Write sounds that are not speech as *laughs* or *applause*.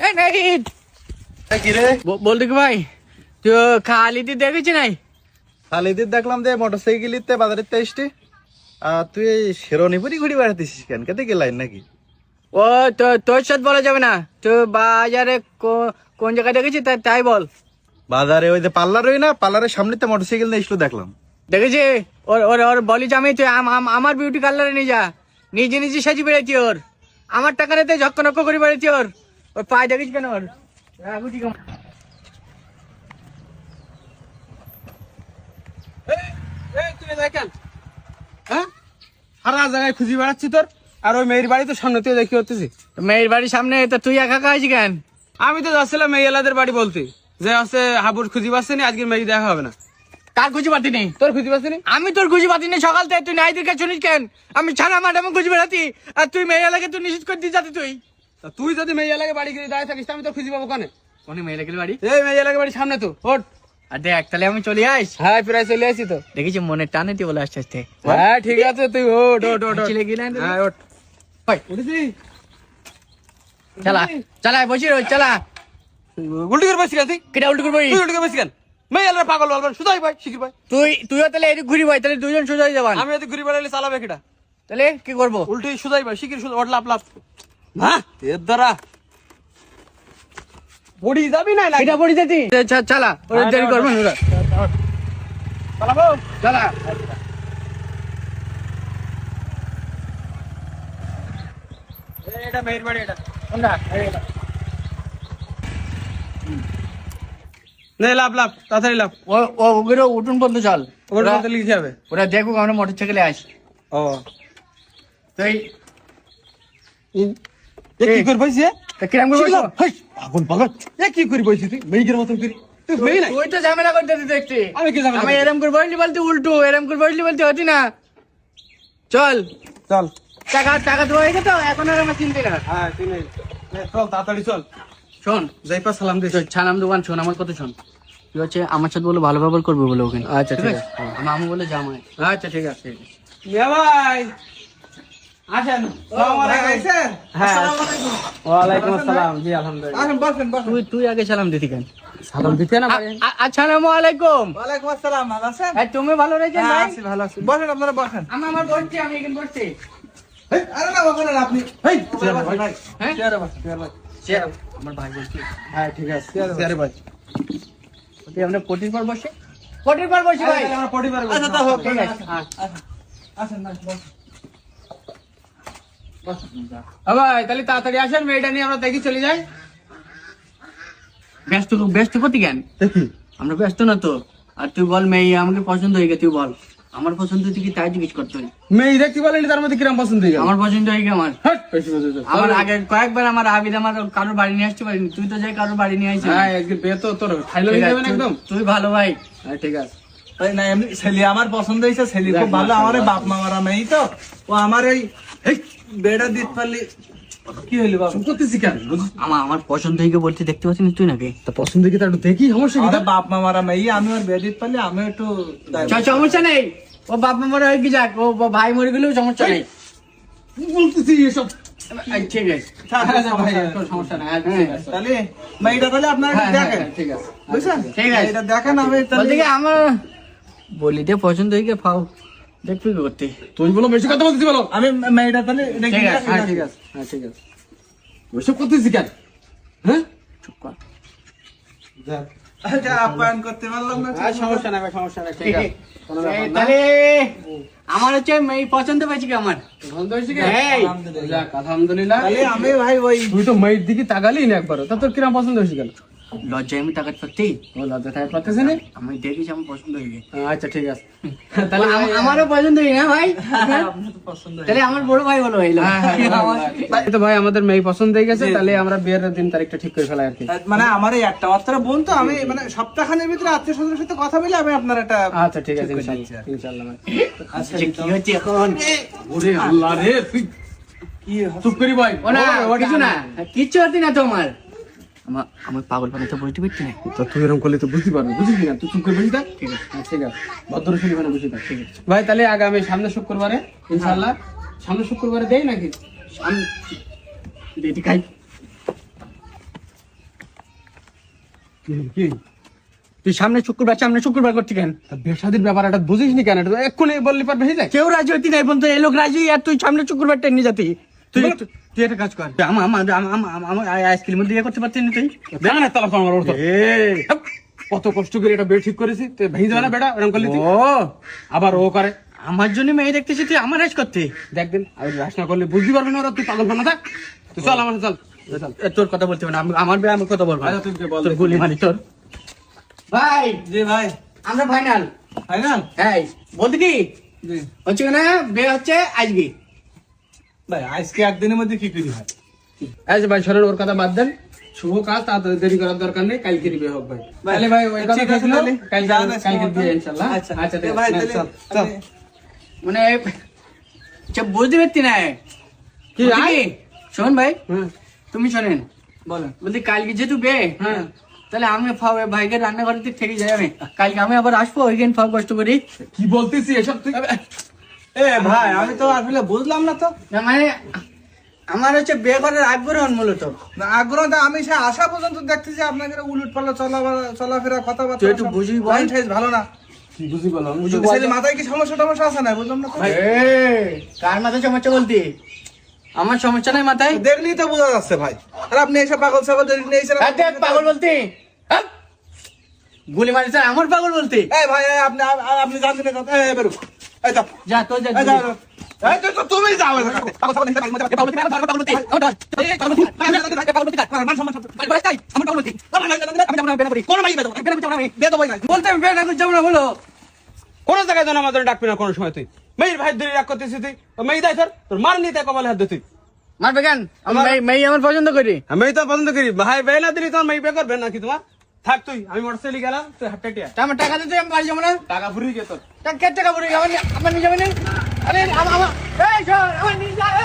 এই ভাই? তো খালিদি দেখেছি নাই? খালিদের দেখলাম যে বাজারের তেইশটি। আর তুই ঘুরি বেড়াতিস কেন? কেতে গেলাই নাকি? ও তো তোর সাথে বলা যাবে না। তো বাজারে কোন জায়গায় দেখেছি তা- তাই বল। বাজারে ওই যে পার্লার ওই না পার্লারের সামনেতে মোটরসাইকেল নিয়ে এসলো দেখলাম। দেখেছি ওর ওর ওর আমি তুই আম- আম- আমার বিউটি পার্লারে নিয়ে যা। নিজে নিজে সাজি বেড়েছি ওর। আমার টাকা নিতে ঝক্ক নক্ক করে বেড়েছি ওর। ওর পায়ে দেখিস কেন ওর কেমন? হ্যাঁ? সারা জায়গায় খুঁজি বেড়াচ্ছি তোর। আর ওই মেয়ের বাড়ি তো সামনে তুই দেখি হতেছি মেয়ের বাড়ির সামনে তা তুই একা কেন? আমি তো যাচ্ছিলাম মেয়ে এলাদের বাড়ি বলতে। যে হচ্ছে হাবুর খুঁজি পাচ্ছে না আজকে মেয়ে দেখা হবে না। কার খুঁজে পাতি নেই তোর খুঁজি পাচ্ছে না আমি তোর খুঁজে পাতি নেই সকাল থেকে তুই নাইদের কাছে শুনিস কেন? আমি ছাড়া ম্যাডাম খুঁজে বেড়াতি আর তুই মেয়ে এলাকে তুই নিশ্চিত করে দিস যাতে তুই। তা তুই যদি মেয়ে এলাকে বাড়ি গিয়ে দাঁড়িয়ে থাকিস আমি তোর খুঁজি পাবো কানে? কোনে মেয়ে এলাকের বাড়ি? এই মেয়ে এলাকে বাড়ি সামনে তো ওঠ। আর দেখ তাহলে আমি চলে আইস। হ্যাঁ প্রায় চলে আসি তো। দেখেছি মনে টানে তুই বলে আসতে আসতে। হ্যাঁ ঠিক আছে তুই ওঠ ওঠ। ছেলে গিয়ে হ্যাঁ উঠেছি। চালা চালা বসি রোজ চালা। উল্টি করে বসি তুই কেটা উল্টো করবি তুই উল্টি করে বসি কেন? মেয়ে পাগল বলবেন শুধাই ভাই শিখির ভাই। তুই তুইও তাহলে এদিক ঘুরি ভাই তাহলে দুজন হয়ে যাবান। আমি যদি ঘুরি বেড়ালে চালাবে কিটা? তাহলে কি করব? উল্টি শুধাই ভাই শিখির শুধু ওঠ লাভ লাভ হ্যাঁ? এর দ্বারা পড়ি যাবি না এটা পড়ি যেতি চালা ওরা দেরি করবেন ওরা। চালাবো? চালা। এটা মেয়ের বাড়ি এটা। কোনটা নে লাভ লাভ তাড়াতাড়ি লাভ ও ও ওগুলো উঠুন পর্যন্ত চল। ওরা- লিখে যাবে। ওরা দেখুক আমরা মোটর সাইকেলে আস ও। তুই এ কি করে বসে কিরাম করে বসবো? পাগল পাগল। এ কি করে বসে তুই? মেয়ের মতন করি। তুই মেয়ে নাই? তুই তো ঝামেলা করতে দিতে আমি কি ঝামেলা আমি এরম করে বলতে উল্টো এরম করে বসলি বলতে হতি না। চল। চল। টাকা টাকা দেওয়া হয়ে গেছে এখন আর আমার চিনতে না। হ্যাঁ চল তাড়াতাড়ি চল। শোন। সালাম দোকান শোন আমার কথা শোন। তুই হচ্ছে আমার সাথে বলে ভালো ব্যবহার করবে বলে ওখানে আচ্ছা, ঠিক আছে। আমু বলে জামাই। আচ্ছা ঠিক আছে। ভাই! তুমি ভালো রয়েছেন ভাই? ভালো আছি। বসেন আপনারা বসেন। আমি আমার বসছি আমি এখানে বসছি। আরে না বসেন আপনি। হেই হ্যাঁ? চেয়ারে বসেন চেয়ারে বসেন। চেয়ার, আমার ভাই বসছি। হ্যাঁ ঠিক আছে। চেয়ারে বসেন। তুই আমরা পটির পর বসে? পটির পর বসি ভাই। আমরা পরিবার আচ্ছা তা হোক ঠিক আছে। হ্যাঁ আসেন না বসেন। ভাই তাহলে তাড়াতাড়ি আসেন মেয়েটা নিয়ে আমরা দেখি চলে যাই। ব্যস্ত ব্যস্ত কতি কেন আমরা ব্যস্ত না তো। আর তুই বল মেয়ে আমাকে পছন্দ হয়ে গেছে তুই বল। আমার পছন্দ তুই কি তাই জিজ্ঞেস করতে হয়? মেয়ে দেখতে তার মধ্যে কিরম পছন্দ হয়ে আমার পছন্দ হয়ে গেছে আমার। আমার আগে কয়েকবার আমার আবিদ আমার কারোর বাড়ি নিয়ে আসতে পারিনি তুই তো যাই কারোর বাড়ি নিয়ে আসছিস হ্যাঁ আজকে তো তোর খাইলো একদম? তুই ভালো ভাই। হ্যাঁ ঠিক আছে। না এমনি ছেলে আমার পছন্দ হয়েছে ছেলে খুব ভালো আমার বাপ মা। মারা মেয়ে তো। ও আমার এই বেড়া দিতে পারলি কি হইল বাবা? চুপ করতেছি কেন? আমার আমার পছন্দ গিয়ে বলতে দেখতে পাচ্ছিস তুই নাকি? তা পছন্দ কি তার একটু দেখি সমস্যা কি? বাপ মা মারা মেয়ে আমি আর বেড়া দিতে পারলি আমি একটু চ- সমস্যা নেই। ও বাপ মা মরে হয়ে কি যাক ও ভাই মরে গেলেও সমস্যা নেই। বলতেছি এসব। ঠিক আছে। হ্যাঁ, সমস্যা নাই ঠিক আছে। তাহলে মেয়েটা তাহলে আপনারা দেখেন। ঠিক আছে। বুঝছেন? ঠিক আছে। এটা দেখেন আমি তাহলে বলতে আমার বলি পছন্দ হয়ে ফাও দেখবি কি করতে তুই বলো বেশি কথা বলো। আমি মেয়েটা তাহলে দেখি ঠিক আছে, হ্যাঁ ঠিক আছে হ্যাঁ ঠিক আছে। ওইসব করতেছি কেন? হ্যাঁ? চুপ কর। আচ্ছা *laughs* আমার হচ্ছে মেয়ে পছন্দ পেয়েছি কি আমার। আলহামদুলিল্লাহ। যাক, আলহামদুলিল্লাহ। তাহলে আমি ভাই ওই তুই তো মেয়ের দিকে তাকালি না একবার তা তোর কিরম পছন্দ হয়েছে কেন? লজ্জায় আমি টাকা পাচ্ছি ও লজ্জা পারতেছে না? আমি দেখেছি আমার পছন্দ হয়ে গেছে। আচ্ছা ঠিক আছে। তাহলে আমারও পছন্দ হই না ভাই? আপনার তো পছন্দ হয়েছে। তাহলে আমার বড় ভাই বলো হইল হ্যাঁ, *laughs* তো ভাই আমাদের মেয়ে পছন্দ হয়ে গেছে তাহলে আমরা বিয়ের দিন তারিখটা ঠিক করে ফেলাই আর কি। মানে আমার এই একটা মাত্র বোন তো আমি মানে সপ্তাহখানের ভিতরে আত্মীয় স্বজনের সাথে কথা বলে আমি আপনার একটা আচ্ছা ঠিক আছে। ইনশাল্লাহ ভাই। আচ্ছা কি হচ্ছে এখন? ওরে আল্লাহ রে চুপ করি ভাই। ও না কিছু না। না তোমার। আমার আমার পাগল পানি তো বলতে পারছি না। তো তুই এরকম করলে তো বুঝতে পারবি বুঝলি না? তুই চুপ করে থাক। ঠিক আছে। ঠিক আছে। ভদ্র শুনি মানে বসে থাক। ঠিক আছে। ভাই তাহলে আগামী সামনে শুক্রবারে ইনশাল্লাহ সামনে শুক্রবারে দেই নাকি? আমি দিদি খাই। কি তুই সামনে শুক্রবার সামনে শুক্রবার করছি কেন? বেসাদির ব্যাপার এটা বুঝিস নি কেন? এক্ষুনি বললি পারবে কেউ রাজি হতি নাই বলতো এই লোক রাজি আর তুই সামনে শুক্রবার টেনে যাতি। তুই বল। তুই একটা কাজ কর। আমার আমার আমার আমার আইসক্রিমের দিয়ে করতে পারছিস না তুই? দেখ না তালা আমার ওর কত কষ্ট করে এটা বেড ঠিক করেছি। তুই ভেঙে যাবে না বেটা এরকম করলি ও। আবার ও করে। আমার জন্য মেয়ে দেখতেছি তুই আমার রাজ করতে। দেখ দিন আর রাস না করলে বুঝতে পারবি না ওরা তুই পাগল থাক তুই চল আমার চল। তোর কথা বলতে না। আমার বিয়ে আমি কথা বলব না। আচ্ছা, তুই কে বল তোর গুলি মারি তোর। ভাই। জি ভাই। আমরা ফাইনাল ফাইনাল হ্যাঁ বলতে কি? হচ্ছে না বিয়ে হচ্ছে আজকে। ভাই আজকে একদিনের মধ্যে কি করি হয় যে ভাই ওর কথা বাদ দেন। শুভ কাজ দেরি করার দরকার নেই কালকে হোক ভাই। তাহলে ভাই ওই কথা থাকল কালকে কালকে ইনশাআল্লাহ আচ্ছা। আচ্ছা ভাই চল মানে আচ্ছা, বুঝতে না। কি, শোন ভাই তুমি শোনেন। বলেন বলতে কালকে যেহেতু বে হ্যাঁ তাহলে আমি ফাও ভাইকে রান্নাঘরে থেকে থেকে যাই আমি। কালকে আমি আবার আসব ওইখানে ফাও কষ্ট করি। কি বলতেছি এসব তুই? এ ভাই আমি তো আসলে বুঝলাম না তো। না মানে আমার হচ্ছে বিয়ে করার আগ্রহ মূলত। না, আমি সে আসা পর্যন্ত দেখতেছি আপনাকে উলট পাল্লা চলা চলাফেরা কথাবার্তা একটু সব বুঝিই বল। লাইন ঠাইজ ভালো না। কি বুঝি বলো? বুঝি বুঝি বল। ছেলে মাথায় কি সমস্যা টমস্যা আছে না? বুঝলাম না কার মাথায় সমস্যা বলতি? আমার সমস্যা নাই মাথায়। দেখলেই তো বোঝা যাচ্ছে ভাই। আর আপনি এসব পাগল নিয়ে এসে পাগল বলতি। হ্যাঁ? গুলি মারিস আমার পাগল বলতে। এই ভাই আপনি আপনি জানতেন না বেরো। যাও যা যা তুমি যাও মান কোনো জায়গায় যেন আমাদের ডাকবি না কোনো সময় তুই মেয়ের ভাই ধরে রাগ করতেছিস তুই ও মেয়ে দেয় তোর তোর মার নিতে হাত তুই মারবে কেন আমি মেয়ে- মেয়ে আমার পছন্দ করি আমি তো পছন্দ করি ভাই বেলা দিলি তোমার মেয়ে বে করবে নাকি তোমার থাক তুই আমি মোটরসাইকেল গেলাম তুই হাটটা টিয়া আমার টাকা দিতে আমি বাড়ি যাব না? টাকা ফুরিয়ে গে তোর। টাকা টাকা ফুরিয়ে আমার আমার নিয়ে যাবে না? আরে আমার আমার এই আমার নিয়ে যাবে